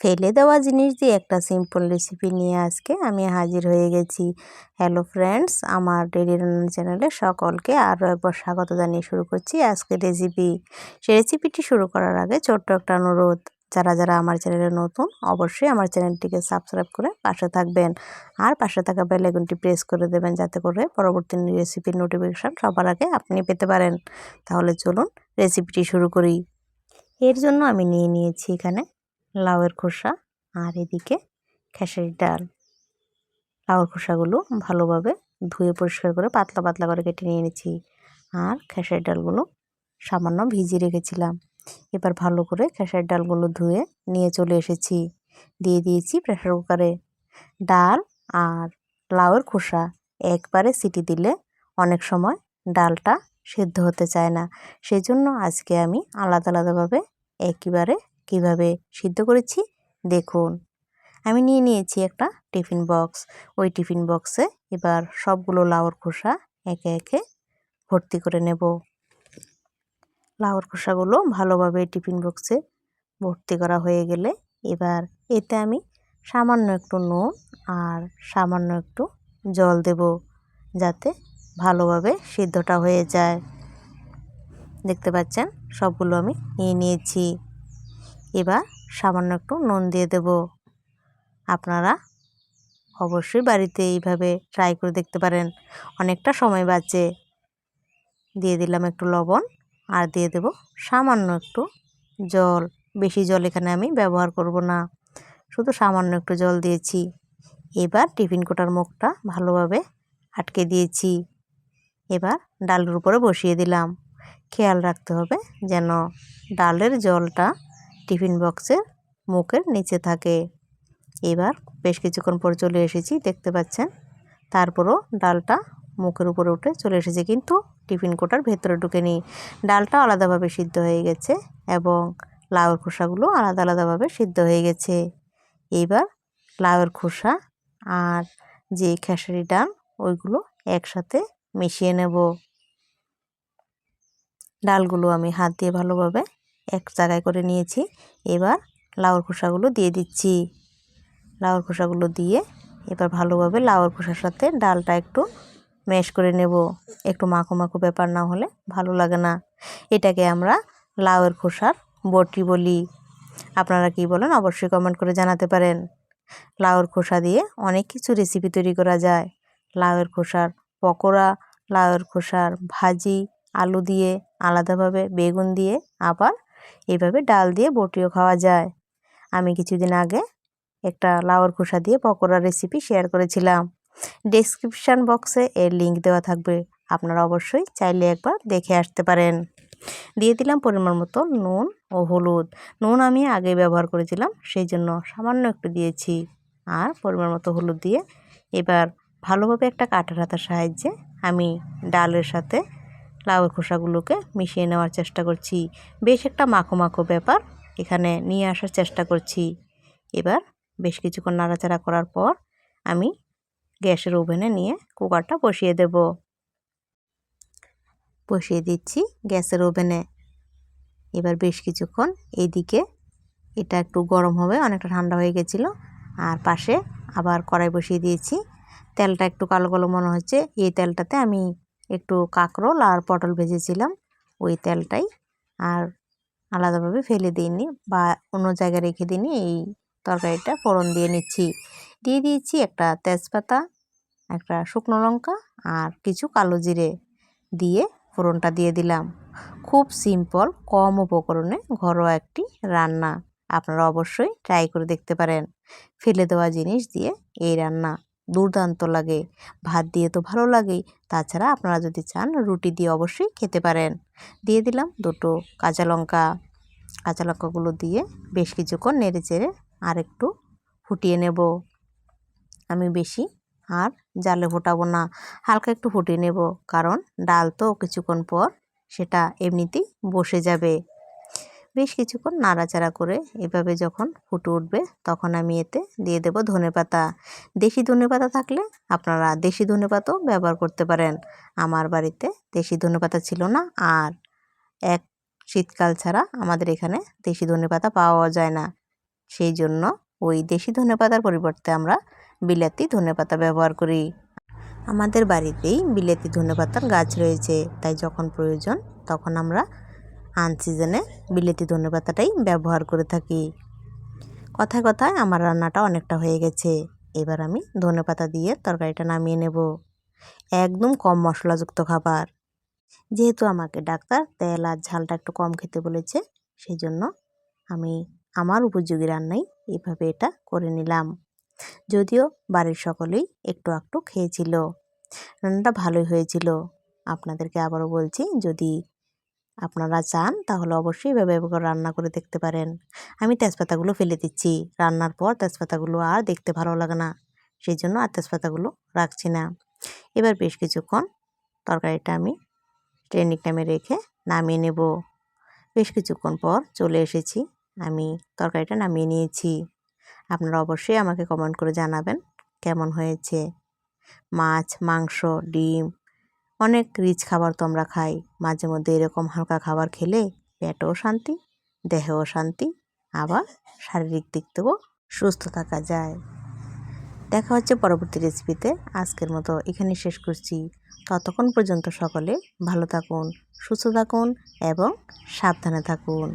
ফেলে দেওয়া জিনিস দিয়ে একটা সিম্পল রেসিপি নিয়ে আজকে আমি হাজির হয়ে গেছি। হ্যালো ফ্রেন্ডস আমার ডেলি রান্না চ্যানেলে সকলকে আরও একবার স্বাগত জানিয়ে শুরু করছি আজকে রেসিপি সে রেসিপিটি শুরু করার আগে ছোট্ট একটা অনুরোধ, যারা যারা আমার চ্যানেলে নতুন, অবশ্যই আমার চ্যানেলটিকে সাবস্ক্রাইব করে পাশে থাকবেন। আর পাশে থাকা বেলাইকনটি প্রেস করে দেবেন, যাতে করে পরবর্তী রেসিপির নোটিফিকেশান সবার আগে আপনি পেতে পারেন। তাহলে চলুন রেসিপিটি শুরু করি। এর জন্য আমি নিয়ে নিয়েছি এখানে লাউয়ের খোসা আর এদিকে খেসারির ডাল। লাউয়ের খোসাগুলো ভালোভাবে ধুয়ে পরিষ্কার করে পাতলা পাতলা করে কেটে নিয়ে এনেছি আর খেসারির ডালগুলো সামান্য ভিজিয়ে রেখেছিলাম। এবার ভালো করে খেসারির ডালগুলো ধুয়ে নিয়ে চলে এসেছি। দিয়ে দিয়েছি প্রেশার কুকারে ডাল আর লাউয়ের খোসা। একবারে সিটি দিলে অনেক সময় ডালটা সেদ্ধ হতে চায় না। সেজন্য আজকে আমি আলাদা আলাদাভাবে একবারে কীভাবে সিদ্ধ করেছি? দেখুন। আমি নিয়ে নিয়েছি একটা টিফিন বক্স। ওই টিফিন বক্সে এবার সবগুলো লাউর খোসা একে একে ভর্তি করে নেব। লাউর খোসাগুলো ভালোভাবে টিফিন বক্সে ভর্তি করা হয়ে গেলে এবার এতে আমি সামান্য একটু নুন আর সামান্য একটু জল দেব যাতে ভালোভাবে সিদ্ধটা হয়ে যায়। দেখতে পাচ্ছেন? সবগুলো আমি নিয়ে নিয়েছি। এবার সামান্য একটু নুন দিয়ে দেব। আপনারা অবশ্যই বাড়িতে এইভাবে ট্রাই করে দেখতে পারেন। অনেকটা সময় বাঁচে। দিয়ে দিলাম একটু লবণ আর দিয়ে দেব সামান্য একটু জল। বেশি জল এখানে আমি ব্যবহার করব না। শুধু সামান্য একটু জল দিয়েছি। এবার টিফিন কোটার মুখটা ভালোভাবে আটকে দিয়েছি। এবার ডালের উপরে বসিয়ে দিলাম। খেয়াল রাখতে হবে যেন ডালের জলটা টিফিন বক্সের মুখের নিচে থাকে। এবার বেশ কিছুক্ষণ পর চলে এসেছি, দেখতে পাচ্ছেন? তারপরও ডালটা মুখের উপরে উঠে চলে এসেছে, কিন্তু টিফিন কোটার ভেতরে ঢুকে নি ডালটা আলাদাভাবে সিদ্ধ হয়ে গেছে এবং লাউয়ের খোসাগুলো আলাদা আলাদাভাবে সিদ্ধ হয়ে গেছে। এইবার লাউয়ের খোসা আর যে খেসারি ডাল, ওইগুলো একসাথে মিশিয়ে নেব। ডালগুলো আমি হাত দিয়ে ভালোভাবে এক জায়গায় করে নিয়েছি। এবার লাউর খোসাগুলো দিয়ে দিচ্ছি। লাউর খোসাগুলো দিয়ে এবার ভালোভাবে লাউর খোসার সাথে ডালটা একটু ম্যাশ করে নেব। একটু মাখো মাখো ব্যাপার না হলে ভালো লাগে না। এটাকে আমরা লাউয়ের খোসার বটি বলি। আপনারা কি বলেন অবশ্যই কমেন্ট করে জানাতে পারেন। লাউয়ের খোসা দিয়ে অনেক কিছু রেসিপি তৈরি করা যায়। লাউয়ের খোসার পকোড়া, লাউয়ের খোসার ভাজি, আলু দিয়ে আলাদাভাবে বেগুন দিয়ে আবার এইভাবে ডাল দিয়ে বটিও খাওয়া যায়। আমি কিছুদিন আগে একটা লাউর খোসা দিয়ে পকোড়ার রেসিপি শেয়ার করেছিলাম। ডেসক্রিপশান বক্সে এর লিঙ্ক দেওয়া থাকবে। আপনারা অবশ্যই চাইলে একবার দেখে আসতে পারেন। দিয়ে দিলাম পরিমাণ মতো নুন ও হলুদ। নুন আমি আগে ব্যবহার করেছিলাম সেই জন্য সামান্য একটু দিয়েছি। আর পরিমাণ মতো হলুদ দিয়ে এবার ভালোভাবে একটা কাঠের হাতার সাহায্যে আমি ডালের সাথে লাউয়ের খোসাগুলোকে মিশিয়ে নেওয়ার চেষ্টা করছি। বেশ একটা মাখো মাখো ব্যাপার। এখানে নিয়ে আসার চেষ্টা করছি। এবার বেশ কিছুক্ষণ নাড়াচাড়া করার পর আমি গ্যাসের ওভেনে নিয়ে কুকারটা বসিয়ে দেব। বসিয়ে দিচ্ছি গ্যাসের ওভেনে। এবার বেশ কিছুক্ষণ এইদিকে এটা একটু গরম হবে, অনেকটা ঠান্ডা হয়ে গেছিল। আর পাশে আবার কড়াই বসিয়ে দিয়েছি। তেলটা একটু কালো কালো মনে হচ্ছে। এই তেলটাতে আমি একটু কাঁকরোল আর পটল ভেজেছিলাম ওই তেলটাই। আর আলাদাভাবে ফেলে দিইনি বা অন্য জায়গায় রেখে দিইনি, এই তরকারিটা ফোড়ন দিয়ে নিচ্ছি। দিয়ে দিয়েছি একটা তেজপাতা, একটা শুকনো লঙ্কা আর কিছু কালো জিরে দিয়ে ফোড়নটা দিয়ে দিলাম। খুব সিম্পল, কম উপকরণে ঘরোয়া একটি রান্না। আপনারা অবশ্যই ট্রাই করে দেখতে পারেন। ফেলে দেওয়া জিনিস দিয়ে এই রান্না। দুর্দান্ত লাগে। ভাত দিয়ে তো ভালো লাগেই তাছাড়া আপনারা যদি চান, রুটি দিয়ে অবশ্যই খেতে পারেন। দিয়ে দিলাম দুটো কাঁচা লঙ্কা। কাঁচা লঙ্কাগুলো দিয়ে বেশ কিছুক্ষণ নেড়ে চেড়ে আর একটু ফুটিয়ে নেব। আমি বেশি আর জালে ফোটাবো না। হালকা একটু ফুটিয়ে নেব। কারণ ডাল তো কিছুক্ষণ পর সেটা এমনিতেই বসে যাবে। বেশ কিছুক্ষণ নাড়াচাড়া করে এভাবে যখন ফুটে উঠবে, তখন আমি এতে দিয়ে দেব ধনে পাতা। দেশি ধনে পাতা থাকলে আপনারা দেশি ধনে পাতাও ব্যবহার করতে পারেন। আমার বাড়িতে দেশি ধনে পাতা ছিল না আর এক শীতকাল ছাড়া আমাদের এখানে দেশি ধনে পাতা পাওয়া যায় না। সেই জন্য ওই দেশি ধনেপাতার পরিবর্তে আমরা বিলাতি ধনেপাতা ব্যবহার করি। আমাদের বাড়িতেই বিলাতি ধনেপাতার গাছ রয়েছে, তাই যখন প্রয়োজন তখন আমরা আনসিজনে বিলেতি ধনেপাতাটাই ব্যবহার করে থাকি। কথায় কথায় আমার রান্নাটা অনেকটা হয়ে গেছে। এবার আমি ধনেপাতা দিয়ে তরকারিটা নামিয়ে নেব। একদম কম মশলাযুক্ত খাবার। যেহেতু আমাকে ডাক্তার তেল আর ঝালটা একটু কম খেতে বলেছে সেই জন্য আমি আমার উপযোগী রান্নাই এভাবে এটা করে নিলাম। যদিও বাড়ির সকলেই একটু একটু খেয়েছিল। রান্নাটা ভালোই হয়েছিল। আপনাদেরকে আবারও বলছি, যদি আপনারা চান তাহলে অবশ্যই এভাবে রান্না করে দেখতে পারেন। আমি তেজপাতাগুলো ফেলে দিচ্ছি। রান্নার পর তেজপাতাগুলো আর দেখতে ভালো লাগে না। সেই জন্য আর তেজপাতাগুলো রাখছি না। এবার বেশ কিছুক্ষণ তরকারিটা আমি ট্রেনিং টাইমে রেখে নামিয়ে নেব। বেশ কিছুক্ষণ পর চলে এসেছি। আমি তরকারিটা নামিয়ে নিয়েছি। আপনারা অবশ্যই আমাকে কমেন্ট করে জানাবেন কেমন হয়েছে। মাছ, মাংস, ডিম অনেক রিচ খাবার তো আমরা খাই। মাঝে মধ্যে এরকম হালকা খাবার খেলে পেটও শান্তি, দেহেও শান্তি, আবার শারীরিক দিক থেকেও সুস্থ থাকা যায়। দেখা হচ্ছে পরবর্তী রেসিপিতে আজকের মতো এখানে শেষ করছি। ততক্ষণ পর্যন্ত সকলে ভালো থাকুন, সুস্থ থাকুন এবং সাবধানে থাকুন।